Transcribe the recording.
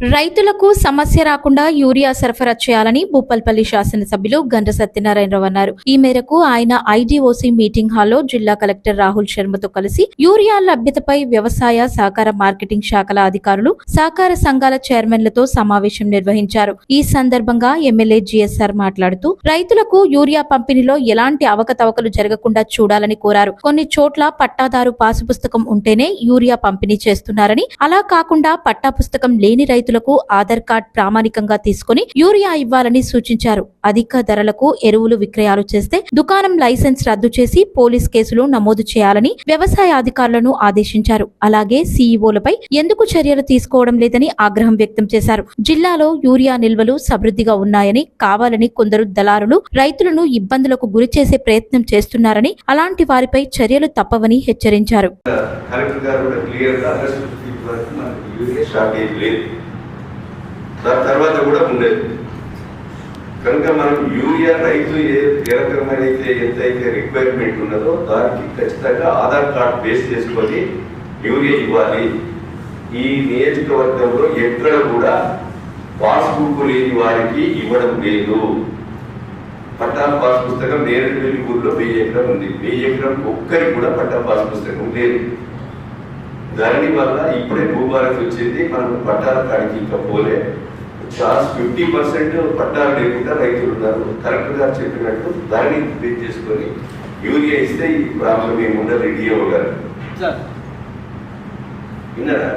రైతులకు సమస్య రాకుండా యూరియా సరఫరా చేయాలని భూపల్పల్లి శాసనసభ్యులు గండ్ర సత్యనారాయణరావు అన్నారు. ఈ మేరకు ఆయన ఐడీఓసీ మీటింగ్ హాల్లో జిల్లా కలెక్టర్ రాహుల్ శర్మతో కలిసి యూరియా లభ్యతపై వ్యవసాయ సహకార మార్కెటింగ్ శాఖల అధికారులు సహకార సంఘాల చైర్మన్లతో సమావేశం నిర్వహించారు. ఈ సందర్భంగా ఎమ్మెల్యే జిఎస్ఆర్ మాట్లాడుతూ రైతులకు యూరియా పంపిణీలో ఎలాంటి అవకతవకలు జరగకుండా చూడాలని కోరారు. కొన్ని చోట్ల పట్టాదారు పాసు పుస్తకం ఉంటేనే యూరియా పంపిణీ చేస్తున్నారని అలా కాకుండా పట్టా పుస్తకం లేని రైతులకు ఆధార్ కార్డ్ ప్రామాణికంగా తీసుకుని యూరియా ఇవ్వాలని సూచించారు. అధిక ధరలకు ఎరువులు విక్రయాలు చేస్తే దుకాణం లైసెన్స్ రద్దు చేసి పోలీస్ కేసులు నమోదు చేయాలని వ్యవసాయ అధికారులను ఆదేశించారు. అలాగే సీఈఓలపై ఎందుకు చర్యలు తీసుకోవడం లేదని ఆగ్రహం వ్యక్తం చేశారు. జిల్లాలో యూరియా నిల్వలు సమృద్ధిగా ఉన్నాయని కావాలని కొందరు దళారులు రైతులను ఇబ్బందులకు గురి చేసే ప్రయత్నం చేస్తున్నారని అలాంటి వారిపై చర్యలు తప్పవని హెచ్చరించారు. కలెక్టర్ గారు కూడా క్లియర్గా ఆగస్టు ఫిఫ్టీన్త్ వరకు యూరియా షార్టేజ్ లేదు. దాని తర్వాత కూడా ఉండేది. కనుక మనం యూరియా రైతు ఏ ఏ రకమైన అయితే ఎంతైతే రిక్వైర్మెంట్ ఉన్నదో దానికి ఖచ్చితంగా ఆధార్ కార్డ్ బేస్ చేసుకొని యూరియా ఇవ్వాలి. ఈ నియోజకవర్గంలో ఎక్కడ కూడా పాస్బుక్ లేని వారికి ఇవ్వడం లేదు. పట్టా పాస్ పుస్తకం నేరేడుపల్లి ఊర్లో వెయ్యి ఎకరం ఉంది. వెయ్యి ఎకరం ఒక్కరికి కూడా పట్టా పాస్ పుస్తకం లేదు. దాని వల్ల ఇప్పుడే భూభారత్ వచ్చింది. మనం పట్టాల కాడికి ఇంకా పోలే. చార్జ్ ఫిఫ్టీ పర్సెంట్ పట్టాలు లేకుండా రైతులు ఉన్నారు. కలెక్టర్ గారు చెప్పినట్టు దాన్ని బేస్ చేసుకొని యూరియా ఇస్తే ఈ ప్రాబ్లం ఏమి ఉండదు డిఓ గారు విన్నారా?